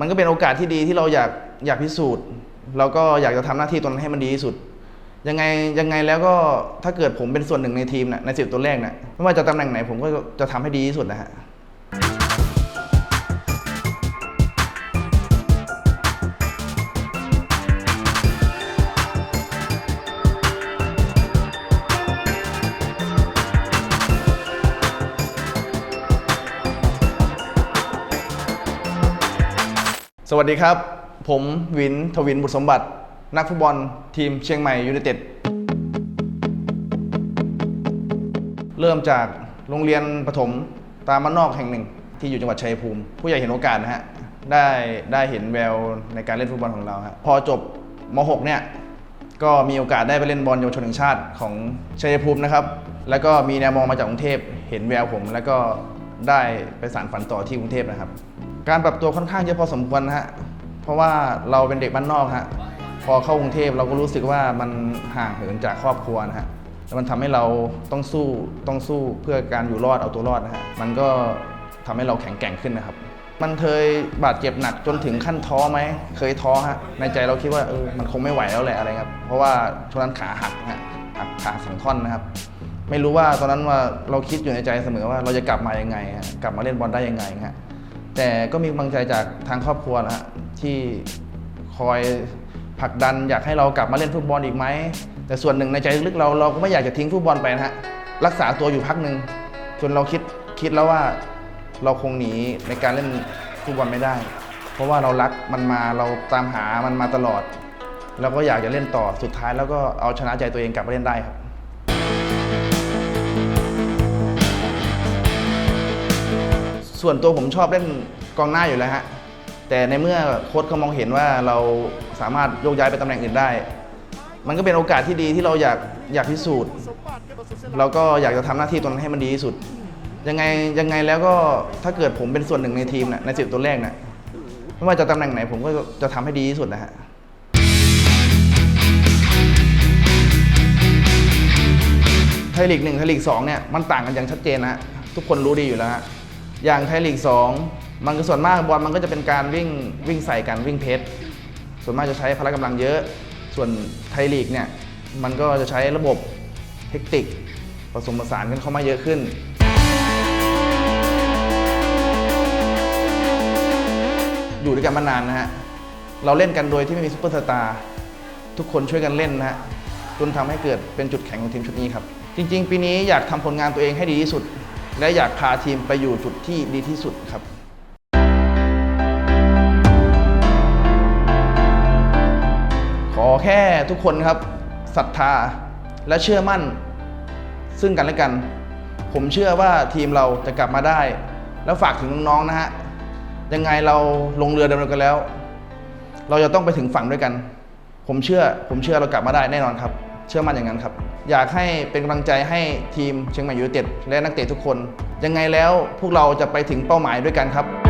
มันก็เป็นโอกาสที่ดีที่เราอยากอยากพิสูจน์เราก็อยากจะทำหน้าที่ตรงนั้นให้มันดีที่สุด ยังไงยังไงแล้วก็ถ้าเกิดผมเป็นส่วนหนึ่งในทีมน่ะในสิบตัวแรกน่ะไม่ว่าจะตำแหน่งไหนผมก็จะทำให้ดีที่สุดนะฮะ วัสดีครับ ผมวินทวินบุตรสมบัติ นักฟุตบอลทีมเชียงใหม่ยูไนเต็ดเริ่มจากโรงเรียนประถมตามมานอกแห่งหนึ่ง ที่อยู่จังหวัดชัยภูมิ ผู้ใหญ่เห็นโอกาสนะฮะได้ได้เห็นแววในการเล่นฟุตบอลของเราฮะพอจบม .6 เนี่ยก็มีโอกาสได้ไปเล่นบอลเยาวชนแห่งชาติของชัยภูมินะครับ แล้วก็มีแนวมองมาจากกรุงเทพเห็นแววผม แล้วก็ได้ไปสานฝันต่อที่กรุงเทพนะครับ การปรับตัวค่อนข้างเยอะพอสมควรนะฮะ เพราะว่าเราเป็นเด็กบ้านนอกฮะ พอเข้ากรุงเทพเราก็รู้สึกว่ามันห่างเหินจากครอบครัวนะฮะ แล้วมันทำให้เราต้องสู้ต้องสู้เพื่อการอยู่รอดเอาตัวรอดนะฮะ มันก็ทำให้เราแข็งแกร่งขึ้นนะครับ มันเคยบาดเจ็บหนักจนถึงขั้นท้อไหม เคยท้อฮะ ในใจเราคิดว่าเออ มันคงไม่ไหวแล้วแหละอะไรครับ เพราะว่าช่วงนั้นขาหักฮะหักขาสองท่อนนะครับไม่รู้ว่าตอนนั้นว่าเราคิดอยู่ในใจเสมอว่าเราจะกลับมายังไง กลับมาเล่นบอลได้ยังไงฮะ แต่ก็มีกำลังใจจากทางครอบครัวนะฮะที่คอยผลักดันอยากให้เรากลับมาเล่นฟุตบอลอีกไหม แต่ส่วนหนึ่งในใจลึกๆเราเราก็ไม่อยากจะทิ้งฟุตบอลไปนะฮะรักษาตัวอยู่พักหนึ่งจนเราคิดคิดแล้วว่าเราคงหนีในการเล่นฟุตบอลไม่ได้ เพราะว่าเรารักมันมาเราตามหามันมาตลอด แล้วก็อยากจะเล่นต่อสุดท้ายแล้วก็เอาชนะใจตัวเองกลับมาเล่นได้ครับ ส่วนตัวผมชอบเล่นกองหน้าอยู่แล้วฮะแต่ในเมื่อโค้ชเขามองเห็นว่าเราสามารถโยกย้ายไปตำแหน่งอื่นได้ มันก็เป็นโอกาสที่ดีที่เราอยากอยากพิสูจน์ เราก็อยากจะทำหน้าที่ตรงนั้นให้มันดีที่สุด ยังไงยังไงแล้วก็ถ้าเกิดผมเป็นส่วนหนึ่งในทีมน่ะในสิบตัวแรกน่ะไม่ว่าจะตำแหน่งไหนผมก็จะทำให้ดีที่สุดนะฮะไทยลีกหนึ่งไทยลีกสองเนี่ยมันต่างกันอย่างชัดเจนนะทุกคนรู้ดีอยู่แล้วฮะ อย่างไทยลีกสองมันก็ส่วนมากบอลมันก็จะเป็นการวิ่งวิ่งใส่กันวิ่งเพชรส่วนมากจะใช้พละกำลังเยอะ ส่วนไทยลีกเนี่ยมันก็จะใช้ระบบเทคนิคผสมผสานกันเข้ามาเยอะขึ้นอยู่ด้วยกันมานานนะฮะ เราเล่นกันโดยที่ไม่มีซุปเปอร์สตาร์ทุกคนช่วยกันเล่นนะฮะจนทำให้เกิดเป็นจุดแข็งของทีมชุดนี้ครับ จริง ๆ ปีนี้อยากทำผลงานตัวเองให้ดีที่สุด และอยากพาทีมไปอยู่จุดที่ดีที่สุดครับขอแค่ทุกคนครับศรัทธาและเชื่อมั่น ซึ่งกันและกัน ผมเชื่อว่าทีมเราจะกลับมาได้ แล้วฝากถึงน้องๆนะฮะยังไงเราลงเรือดำเนินกันแล้ว เราจะต้องไปถึงฝั่งด้วยกัน ผมเชื่อ ผมเชื่อเรากลับมาได้แน่นอนครับ เชื่อมั่นอย่างนั้นครับ อยากให้เป็นกำลังใจให้ทีมเชียงใหม่ยูไนเต็ดและนักเตะทุกคน ยังไงแล้วพวกเราจะไปถึงเป้าหมายด้วยกันครับ